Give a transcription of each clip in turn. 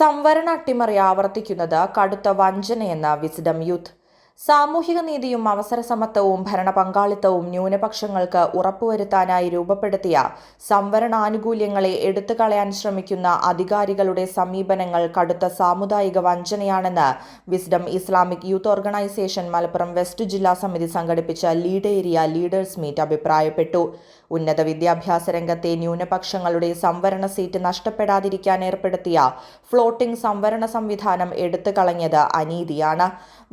സംവരണ അട്ടിമറി ആവർത്തിക്കുന്നത് കടുത്ത വഞ്ചനയെന്ന വിസ്ഡം യൂത്ത്. സാമൂഹിക നീതിയും അവസര സമത്വവും ഭരണ പങ്കാളിത്തവും ന്യൂനപക്ഷങ്ങൾക്ക് ഉറപ്പുവരുത്താനായി രൂപപ്പെടുത്തിയ സംവരണാനുകൂല്യങ്ങളെ എടുത്തു കളയാൻ ശ്രമിക്കുന്ന അധികാരികളുടെ സമീപനങ്ങൾ കടുത്ത സാമുദായിക വഞ്ചനയാണെന്ന് wisdom Islamic youth organisation Malappuram west ജില്ലാ സമിതി സംഘടിപ്പിച്ച ലീഡ് ഏരിയ ലീഡേഴ്സ് മീറ്റ് അഭിപ്രായപ്പെട്ടു. ഉന്നത വിദ്യാഭ്യാസ രംഗത്തെ ന്യൂനപക്ഷങ്ങളുടെ സംവരണ സീറ്റ് നഷ്ടപ്പെടാതിരിക്കാൻ ഏർപ്പെടുത്തിയ ഫ്ലോട്ടിംഗ് സംവരണ സംവിധാനം എടുത്തു കളഞ്ഞത് അനീതിയാണ്.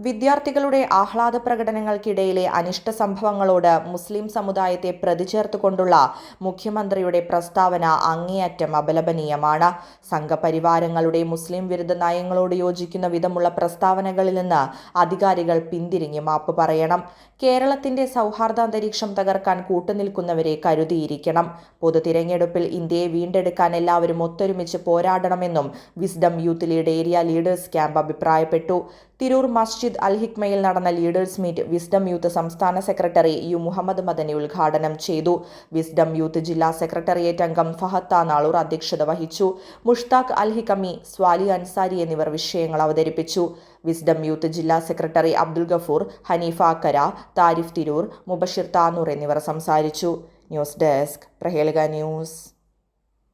വിദ്യാർത്ഥികളുടെ ആഹ്ലാദ പ്രകടനങ്ങൾക്കിടയിലെ അനിഷ്ട സംഭവങ്ങളോട് മുസ്ലിം സമുദായത്തെ പ്രതിചേർത്തുകൊണ്ടുള്ള മുഖ്യമന്ത്രിയുടെ പ്രസ്താവന അങ്ങേയറ്റം അപലപനീയമാണ്. സംഘപരിവാരങ്ങളുടെ മുസ്ലിം വിരുദ്ധ നയങ്ങളോട് യോജിക്കുന്ന വിധമുള്ള പ്രസ്താവനകളിൽ നിന്ന് അധികാരികൾ പിന്തിരിഞ്ഞ് മാപ്പ് പറയണം. കേരളത്തിന്റെ സൗഹാർദ്ദാന്തരീക്ഷം തകർക്കാൻ കൂട്ടുനിൽക്കുന്നവരെ കരുതിയിരിക്കണം. പൊതു തിരഞ്ഞെടുപ്പിൽ ഇന്ത്യയെ വീണ്ടെടുക്കാൻ എല്ലാവരും ഒത്തൊരുമിച്ച് പോരാടണമെന്നും wisdom youth lead area leaders camp അഭിപ്രായപ്പെട്ടു. തിരൂർ മസ്ജിദ് അൽ ഹിക്മയിൽ നടന്ന ലീഡേഴ്സ് മീറ്റ് വിസ്ഡം യൂത്ത് സംസ്ഥാന സെക്രട്ടറി യു മുഹമ്മദ് മദനി ഉദ്ഘാടനം ചെയ്തു. വിസ്ഡം യൂത്ത് ജില്ലാ സെക്രട്ടേറിയറ്റ് അംഗം ഫഹത്ത നാളൂർ അധ്യക്ഷത വഹിച്ചു. മുഷ്താഖ് അൽ ഹിക്കമി സ്വാലി അൻസാരി എന്നിവർ വിഷയങ്ങൾ അവതരിപ്പിച്ചു. വിസ്ഡം യൂത്ത് ജില്ലാ സെക്രട്ടറി അബ്ദുൽ ഗഫൂർ ഹനീഫ അക്കര താരിഫ് തിരൂർ മുബഷിർ താനൂർ എന്നിവർ സംസാരിച്ചു. News desk Prahelika news.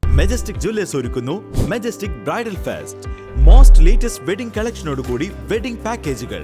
Majestic jewellers ഒരുക്കുന്നു. Majestic bridal fest. Most latest wedding കളക്ഷനോടുകൂടി wedding പാക്കേജുകൾ.